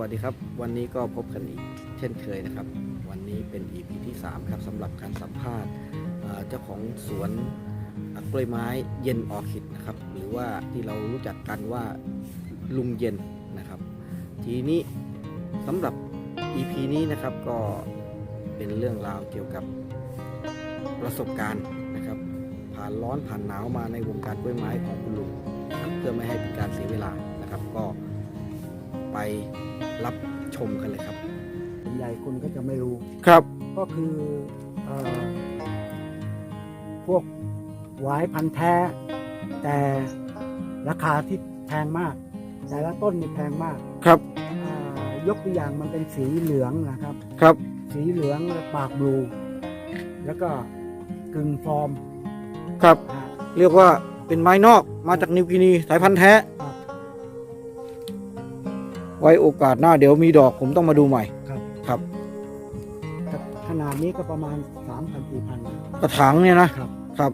วัสดีครับ วันนี้ก็พบกันอีกเช่นเคยนะครับ วันนี้เป็น EP ที่ 3 ครับสำหรับการสัมภาษณ์เจ้าของสวนกล้วยไม้เย็นออคิดนะครับ หรือว่าที่เรารู้จักกันว่าลุงเย็นนะครับ ทีนี้สำหรับ EP นี้นะครับก็เป็นเรื่องราวเกี่ยวกับประสบการณ์นะครับ ผ่านร้อนผ่านหนาวมาในวงการกล้วยไม้ของคุณลุงเพื่อไม่ให้เป็นการเสียเวลานะครับ ก็ ไปรับชมกันเลยครับส่วนใหญ่คนก็จะไม่รู้ ครับ ก็คือเออพวกหวายพันธุ์แท้ แต่ราคาที่แพงมาก แต่ละต้นนี่แพงมากครับอ่ายกตัวอย่างมันเป็นสีเหลืองนะครับ ครับสีเหลืองและปากบลู แล้วก็กึ่งฟอร์มครับ อ่าเรียกว่าเป็นไม้นอกมาจากนิวกินีสายพันธุ์แท้ครับ ไว้โอกาสหน้าเดี๋ยวมีดอกผมต้องมาดูใหม่ครับ ครับ ขนาดนี้ก็ประมาณ3 0 0 0 4 0 0กระถางเนี่ยนะครับ ครับ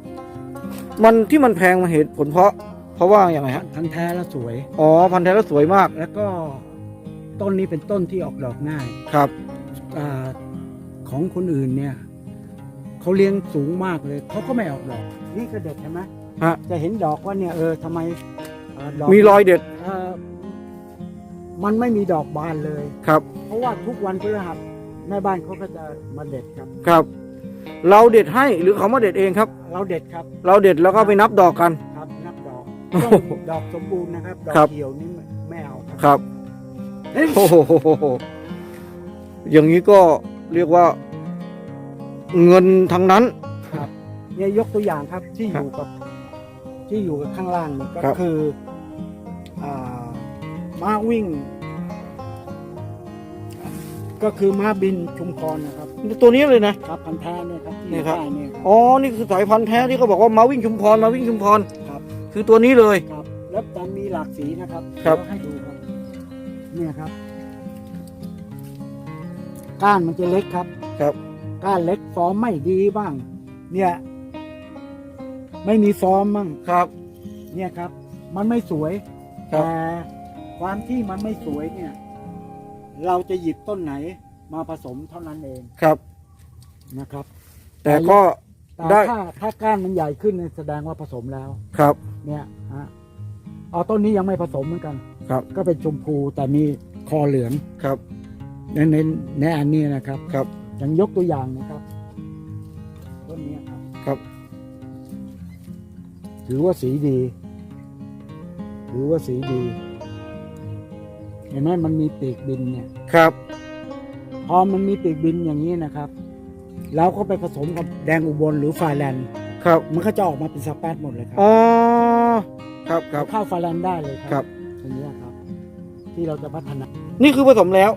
มันที่มันแพงมาเหตุผลเพราะ เพราะว่าอย่างไรฮะพันธุ์แท้แล้วสวย อ๋อพันธุ์แท้แล้วสวยมากแล้วก็ต้นนี้เป็นต้นที่ออกดอกง่ายครับ อาของคนอื่นเนี่ยเขาเลี้ยงสูงมากเลยเขาก็ไม่ออกดอก นี่ก็เด็ดใช่ไหมฮะ จะเห็นดอกว่าเนี่ยเออทำไมอ่าดอกมีรอยเด็ด เอ่อ มันไม่มีดอกบานเลย ครับ เพราะว่าทุกวันพฤหัสแม่บ้านเขาก็จะมาเด็ดครับ ครับ เราเด็ดให้หรือเขามาเด็ดเองครับ เราเด็ดครับเราเด็ดแล้วก็ไปนับดอกกัน ครับ นับดอกโอ้ต้โหองดอกสมบูรณ์นะครับ ดอกครับ เขียวนี่ไม่ไม่เอาครับครับเฮ้ยโอ้โหอย่างนี้ก็เรียกว่า เงินทั้งนั้นครับเนี่ยยกตัวอย่างครับที่คอรับยู่กับ ที่อยู่กับข้างล่างนี่ก็ครับ คืออ่า ม้าวิ่ง ก็คือม้าบินชุมพรนะครับ ตัวนี้เลยนะครับพันธุ์แท้เนี่ยครับที่นี่ครับใต้เนี่ยครับ อ๋อ นี่คือสายพันธุ์แท้ที่เขาบอกว่ามาวิ่งชุมพรมาวิ่งชุมพรครับ คือตัวนี้เลย ครับ แล้วจะมีหลากสีนะครับครับ เดี๋ยวให้ดูครับ เนี่ยครับ ก้านมันจะเล็กครับ ครับ ก้านเล็กฟอร์มไม่ดีบ้าง เนี่ย ไม่มีฟอร์มบ้างครับ เนี่ยครับ มันไม่สวย ครับ แต่ ความที่มันไม่สวยเนี่ย เราจะหยิบต้นไหนมาผสมเท่านั้นเองครับนะครับ แต่ก็แต่ได้ถ้าถ้าก้านมันใหญ่ขึ้นเนี่ยแสดงว่าผสมแล้ว ครับเนี่ยฮะเอาต้นนี้ยังไม่ผสมเหมือนกัน ครับก็เป็นชมพูแต่มีคอเหลืองครับในในในอันนี้นะครับครับอย่างยกตัวอย่างนะครับต้นนี้ครับ ครับถือว่าสีดี ถือว่าสีดี เห็นไหมมันมีปีกบินเนี่ย ครับ พอมันมีปีกบินอย่างนี้นะครับ เราก็ไปผสมกับแดงอุบลหรือฟาแลนด์ครับ มันก็จะออกมาเป็นสเปซหมดเลยครัอ๋อ ครับครับ เข้าฟาแลนด์ได้เลยคครัรับอย่างนี้ยครับ ที่เราจะพัฒนานี่คือผสมแล้ว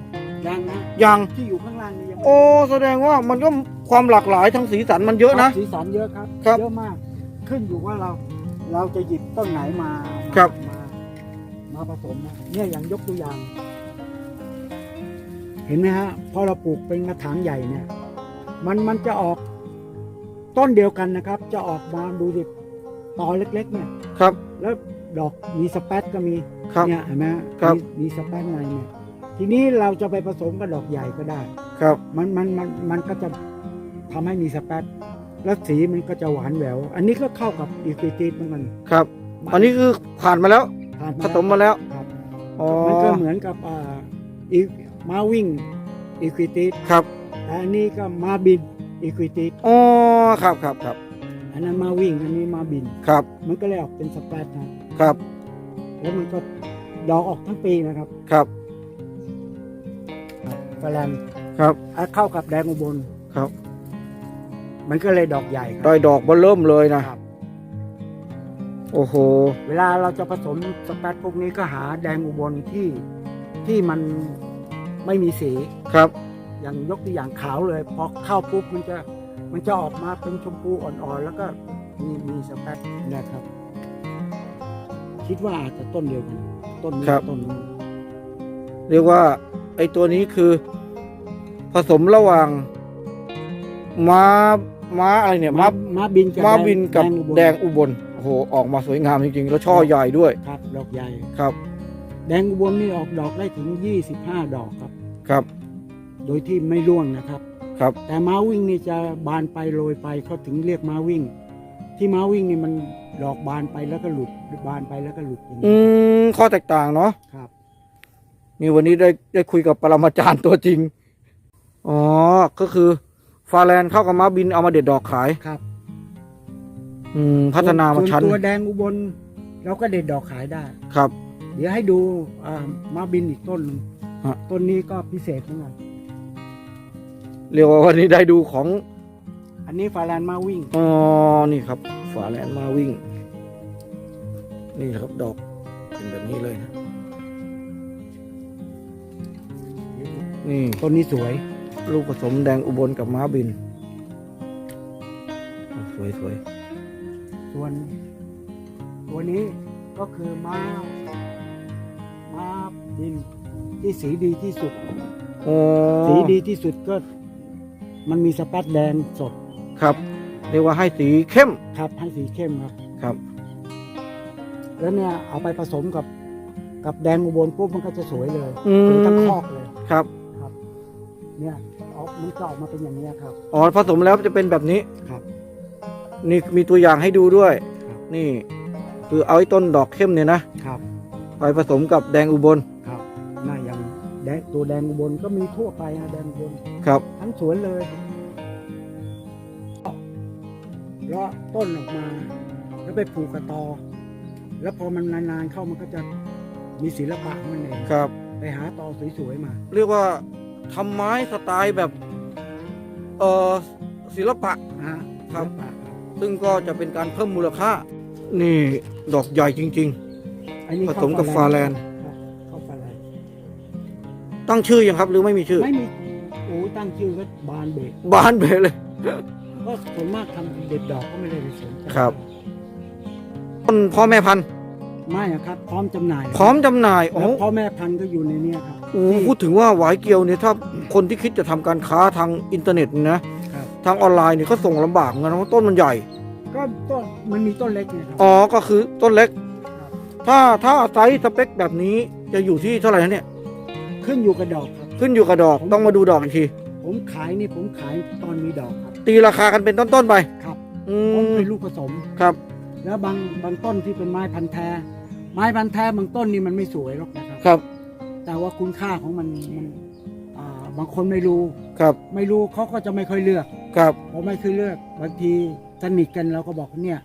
ยังนะยัง ที่อยู่ข้างล่างนี่ยังไม่โอ้ แสดงว่ามันก็ความหลากหลายทั้งสีสันมันเยอะนะสีสันเยอะครับ ครับเยอะมาก ขึ้นอยู่ว่าเราเราจะหยิบต้นไหนมาครับ มา มาผสมนะเนี่ยอย่างยกตัวอย่าง เห็นไหมฮะพอเราปลูกเป็นกระถางใหญ่เนี่ยมันมันจะออกต้นเดียวกันนะครับ จะออกมาดูดิตอเล็ก ๆ เนี่ยครับ แล้วดอกมีสเปซก็มีครับเนี่ยเห็นไหมฮะครับมีมีสเปซในเนี่ยทีนี้เราจะไปผสมกับดอกใหญ่ก็ได้ ครับ มันมันมันมันก็จะทำให้มีสเปซแล้วสีมันก็จะหวานแหวว อันนี้ก็เข้ากับอีควิติสเหมือนกันครับ อันนี้คือผ่านมาแล้ว ผ่านผสมมาแล้วครับอ๋อมันก็เหมือนกับอ่าอีมาวิ่งอีควิติสครับแต่อันนี้ก็มาบินอีควิติสอ๋อครับครับครับอันนั้นมาวิ่งอันนี้มาบินครับ มันก็เลยออกเป็นสเปซนะครับ แล้วมันก็ดอกออกทั้งปีนะครับครับแฟลนครับอะเข้ากับแดงอุบลครับ มันก็เลยดอกใหญ่คได้รับดอกเบอเริ่มเลยนะครับ โอ้โห เวลาเราจะผสมสเปซพวกนี้ก็หาแดงอุบลที่ที่มันไม่มีสี ครับ อย่างยกตัวอย่างขาวเลยพอเข้าปุ๊บมันจะมันจะออกมาเป็นชมพูอ่อนๆ แล้วก็มีมีสเปซนะครับ คิดว่าอาจจะต้นเดียวกัน ต้นนี้ครับ ต้นนี้เรียกว่า ไอ้ตัวนี้คือ ผสมระหว่างม้าม้าอะไรเนี่ยม้าม้าบินกับม้าบินกับอุบลแดงอุบล โอ้โหออกมาสวยงามจริงๆ แล้วช่อใหญ่ด้วยครับ ดอกใหญ่ ครับ แดงอุบลนี่ออกดอกได้ถึง 25 ดอกครับ ครับ โดยที่ไม่ร่วงนะครับ ครับ แต่ม้าวิ่งนี่จะบานไปโรยไปเขาถึงเรียกม้าวิ่ง ที่ม้าวิ่งนี่มันดอกบานไปแล้วก็หลุดบานไปแล้วก็หลุดอย่างอืนี้มข้อแตกต่างเนาะครับ นี่วันนี้ได้ได้คุยกับปรมาจารย์ตัวจริง อ๋อ ก็คือ ฟาแลนเข้ากับม้าบินเอามาเด็ดดอกขายครับ อืมพัฒนามาส่วชั้นตัวแดงอุบลเราก็เด็ดดอกขายได้ ครับ เดี๋ยวให้ดูอ่าม้าบินอีกต้นหนึ่งฮะ ต้นนี้ก็พิเศษเหมือนกันเรียกว่าวันนี้ได้ดูของอันนี้ฟาแลนม้าวิ่ง อ๋อนี่ครับ ฝาแลนมาวิ่ง นี่ครับดอกเป็นแบบนี้เลยนะนี่ ต้นนี้สวย ลูกผสมแดงอุบลกับม้าบินโอ้สวยสวย ส่วนตัวนี้ก็คือม้าม้าบินที่สีดีที่สุดโอ้สีดีที่สุดก็ มันมีสปัดแดงสดครับ เรียกว่าให้สีเข้มครับ ให้สีเข้มครับ ครับ แล้วเนี่ยเอาไปผสมกับกับแดงอุบลปุ๊บมันก็จะสวยเลยอืสวยทั้งมคอกเลย ครับ เนี่ยออกมันจะออกมาเป็นอย่างนี้ยครับ อ๋อผสมแล้วจะเป็นแบบนี้ ครับ นี่มีตัวอย่างให้ดูด้วย ครับ นี่ คือเอาไอ้ต้นดอกเข้มเนี่ยนะครับไปผสมกับแดงอุบลครับน่าอย่างแดงตัวแดงอุบลก็มีทั่วไปนะแดงอุบลครับ ทั้งสวนเลยเลาะต้นออกมา แล้วไปผูกกระตอ แล้วพอมันนานๆเข้ามันก็จะมีศิลปะของมันเองครับ ไปหาตอสวยๆมา เรียกว่าทำไม้สไตล์แบบเอ่อศิลปะ นะฮะครับ ศิลปะครับ ซึ่งก็จะเป็นการเพิ่มมูลค่า นี่ดอกใหญ่จริงอันนี้ผสมกับฟาแลนด์ครับเข้าฟาแลนด์ๆตั้งชื่อยังครับหรือไม่มีชื่อ ไม่มีโอ้ตั้งชื่อก็บานเบกบานไปเลย ก็ส่วนมากทำเด็ดดอกก็ไม่ได้ไปสนใจครับ ต้นพ่อแม่พันธุ์ไม่อะครับ พร้อมจำหน่ายพร้อมจำหน่ายโอ้แล้วพ่อแม่พันธุ์ก็อยู่ในเนี้ยครับโหพูดถึงว่าหวายเกียวเนี่ยถ้าคนที่คิดจะทำการค้าทางอินเทอร์เน็ตนี่นะครับ ทางออนไลน์เนี่ยเขาส่งลำบากเหมือนกันนะเพราะต้นมันใหญ่ ก็ต้นมันมีต้นเล็กนะครับอ๋อก็คือต้นเล็กครับถ้าถ้าไซส์สเปคแบบนี้จะอยู่ที่เท่าไหร่นะเนี่ย ขึ้นอยู่กับดอกครับ ขึ้นอยู่กับดอกต้องมาดูดอกอีกที ผมขายนี่ผมขายตอนมีดอกครับ ตีราคากันเป็นต้นๆไปครับอืผมมเป็นลูกผสม ครับ แล้วบางบางต้นที่เป็นไม้พันธุ์แท้ ไม้พันธุ์แท้บางต้นนี่มันไม่สวยหรอกนะครับ ครับแต่ว่าคุณค่าของมันมันอ่าบางคนไม่รู้ ครับไม่รู้เขาก็จะไม่ค่อยเลือกครับ พอไม่ค่อยเลือก บางที สนิทกันเราก็บอกเนี่ย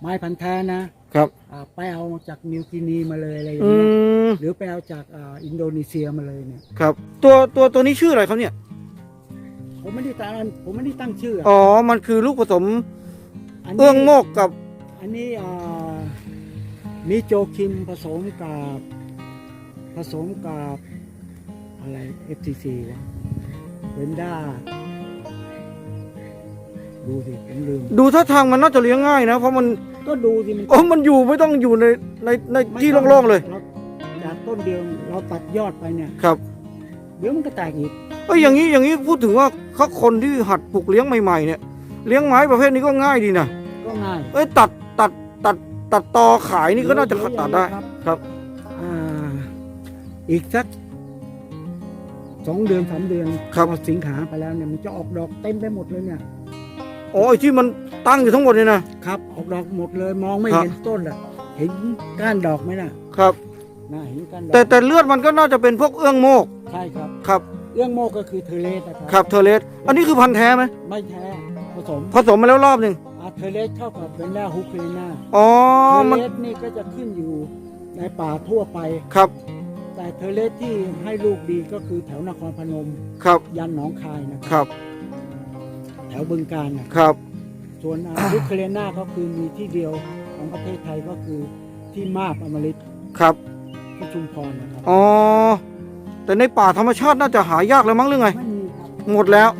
ไม้พันธุ์แท้นะครับอ่าไปเอาจากนิวกินีมาเลยอะไรอย่างอืเงี้ยมหรือไปเอาจากอ่าอินโดนีเซียมาเลยเนี่ย ครับ ตัวตัวตัวนี้ชื่ออะไรครับเนี่ย ผมไม่ได้ตั้งผมไม่ได้ตั้งชื่ออะอ๋อ มันคือลูกผสมนนี้เอื้องโมกกับ อันนี้อ่ามีโจคิมผสมกับผสมกับอะไร FTC วะเวนด้า ดูสิผมลืมดูท่าทางมันน่าจะเลี้ยงง่ายนะ เพราะมันก็ดูสิมันโอ้มันอยู่ไม่ต้องอยู่ในในในที่โล่งๆเลยราจากต้นเดียวเราตัดยอดไปเนี่ย ครับเดี๋ยวมันก็แตกอีกเอ้ยอย่างนี้อย่างนี้พูดถึงว่าเขาคนที่หัดปลูกเลี้ยงใหม่ๆเนี่ยเลี้ยงไม้ประเภทนี้ก็ง่ายดีนะก็ง่ายเอ้ยตัดตัดตัดตัดตอขายนี่ก็น่าจะเยวตัดได้ครับครับ อ่า อีกสักสองเดือนสามเดือนครับพอสิงหาไปแล้วเนี่ยมันจะออกดอกเต็มไปหมดเลยเนี่ย อ๋อไอ้ที่มันตั้งอยู่ทั้งหมดเนี่ยนะ ครับออกดอกหมดเลยมองไม่ครับ เห็นต้นอะ เห็นก้านดอกไหมน่ะครับ น่าเห็นก้านดอกแต่แต่เลือดมันก็น่าจะเป็นพวกเอื้องโมกใช่ครับ ครับเอื้องโมกก็คือเทเลสนะครัครับเทอร์เลสอันนี้คือพันธุ์แท้ไหมไม่แท้ผสมผสมมาแล้วรอบหนึ่งอาเทเลสเข้ากับเบนด้าฮุคเลนาอ๋อเทมันเลสนี่ก็จะขึ้นอยู่ในป่าทั่วไป ครับแต่เทเลสที่ให้ลูกดีก็คือแถวนครพนม ครับยันหนองคายนะคครับรับแถวบึงการนะครับ ส่วนฮุคเลนาก็คือมีที่เดียวของประเทศไทยก็คือที่มาบอมฤตครับ ที่ชุมพรนะครับอ๋อ แต่ในป่าธรรมชาติน่าจะหายากแล้วมั้งหรือไง ไม่มีครับหมดแล้ว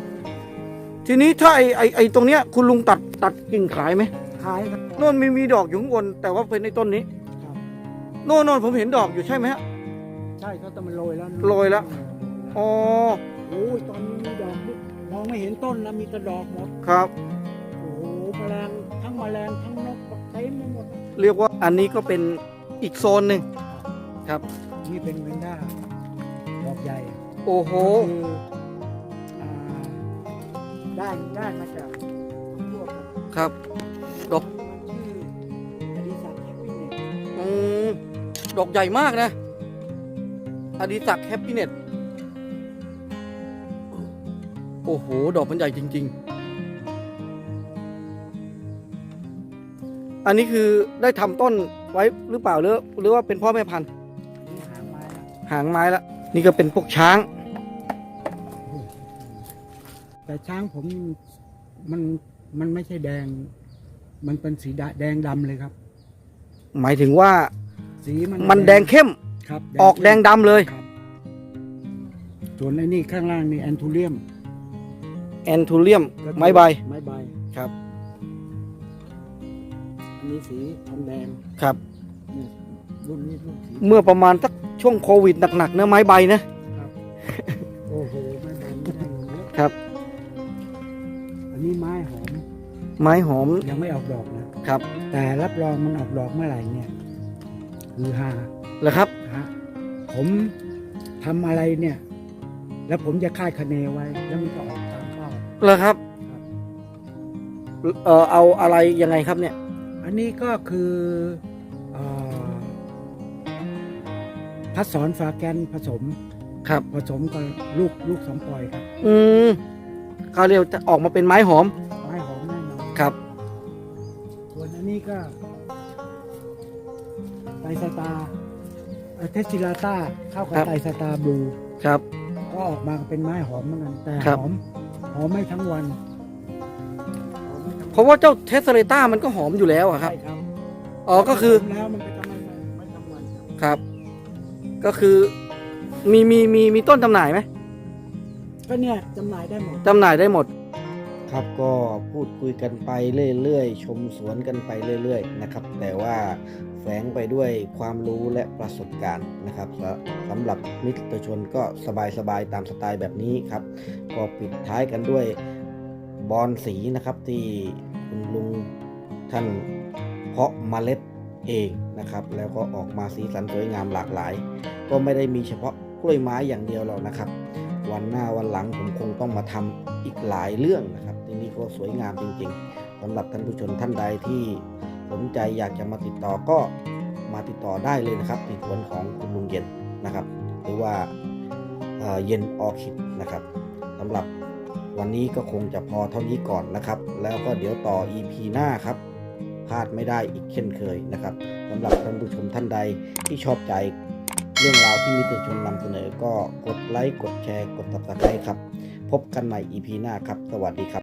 ทีนี้ถ้าไอไอไอตรงเนี้ยคุณลุงตัดตัดกิ่งขายไหมขายครับ โน่นมีมีดอกอยู่ข้างบนแต่ว่าเป็นในต้นนี้ครับ โน่นโน่นผมเห็นดอกอยู่ใช่ไหมฮะ ใช่เขาจะมันโรยแล้วนะโรยแล้ว อ๋อ โอ้ยตอนนี้มีดอก มองไม่เห็นต้นนะมีแต่ดอกหมดครับ โอ้โหแมลงทั้งแมลงทั้งนกเต็มไปหมดเรียกว่าอันนี้ก็เป็นอีกโซนหนึ่งครับโนี่เป็นเวนด้าดอกใหญ่โอ้โหคืออ่าได้ได้มาจากพวกครับ ดอก มันชื่ออดิศักดิ์แฮปปี้เน็ตอืมดอกใหญ่มากนะอดิศักดิ์แฮปปี้เน็ต โอ้โห ดอกมันใหญ่จริง ๆ อันนี้คือได้ทำต้นไว้หรือเปล่าหรือหรือว่าเป็นพ่อแม่พันธุ์นี่หางไม้นะหางไม้ละนี่ก็เป็นพวกช้าง แต่ช้างผมมันมันไม่ใช่แดง มันเป็นสีดะแดงดำเลยครับ หมายถึงว่าสีมันมันแดงเข้มครับ ออกแดงดำเลยครับส่วนไอ้นี่ข้างล่างนี่แอนทูเรียม แอนทูเรียมไม้ใบไม้ใบครับอันนี้สีทองแดงครับเนี่ยรุ่นนี้รุ่นสีเมื่อประมาณสักช่วงโควิดหนักๆเนื้อไม้ใบนะ โอ้โหไม้ใบไม่ได้เลยครับ อันนี้ไม้หอมไม้หอมยังไม่ออกดอกนะครับ แต่รับรองมันออกดอกเมื่อไหร่เนี่ยคือฮาเหรอครับ ฮะผมทำอะไรเนี่ย แล้วผมจะคาดคะเนไว้แล้วมันจะออกตาม เป้าเหรอครับครับ เออเอาอะไรยังไงครับเนี่ย อันนี้ก็คือเออพัดสอนฟาแกนผสม ครับ ผสมกับลูกลูกสองปล่อยครับอืมเขาเรียกจะออกมาเป็นไม้หอม ไม้หอมแน่นอนครับ ส่วนอันนี้ก็ไตรสตาร์เอ่อเทสซิลาต้าเข้ากับครับ ไตรสตาร์บลู ครับ ก็ออกมาเป็นไม้หอมเหมือนกันแต่ครับ หอม หอมไม่ทั้งวันหอมไม่ทั้งเพวันราะว่าเจ้าเทสเรต้ามันก็หอมอยู่แล้วอะครับ ใช่ครับอ๋อก็คือหมแล้วมันก็จะไม่ไม่ทั้งวันครับครับ ก็คือมีมีมีมีต้นจำหน่ายไหมก็เนี่ยจำหน่ายได้หมดจำหน่ายได้หมด ครับก็พูดคุยกันไปเรื่อยๆ ชมสวนกันไปเรื่อยๆนะครับ แต่ว่าแฝงไปด้วยความรู้และประสบการณ์นะครับสำหรับมิตรชนก็สบายๆตามสไตล์แบบนี้ครับ ก็ปิดท้ายกันด้วยบอนสีนะครับที่คุณลุงท่านเพาะเมล็ดเองนะครับ แล้วก็ออกมาสีสันสวยงามหลากหลาย ก็ไม่ได้มีเฉพาะกล้วยไม้อย่างเดียวหรอกนะครับ วันหน้าวันหลังผมคงต้องมาทำอีกหลายเรื่องนะครับ ที่นี่ก็สวยงามจริงๆสำหรับท่านผู้ชมท่านใดที่สนใจอยากจะมาติดต่อก็มาติดต่อได้เลยนะครับที่สวนของคุณลุงเย็นนะครับ หรือว่าเย็นออคิดนะครับสำหรับวันนี้ก็คงจะพอเท่านี้ก่อนนะครับ แล้วก็เดี๋ยวต่อ EP หน้าครับพลาดไม่ได้อีกเช่นเคยนะครับสำหรับท่านผู้ชมท่านใดที่ชอบใจเรื่องราวที่มิตรชนนำเสนอก็กดไลค์กดแชร์กด subscribe ครับ พบกันใหม่ EP หน้าครับ สวัสดีครับ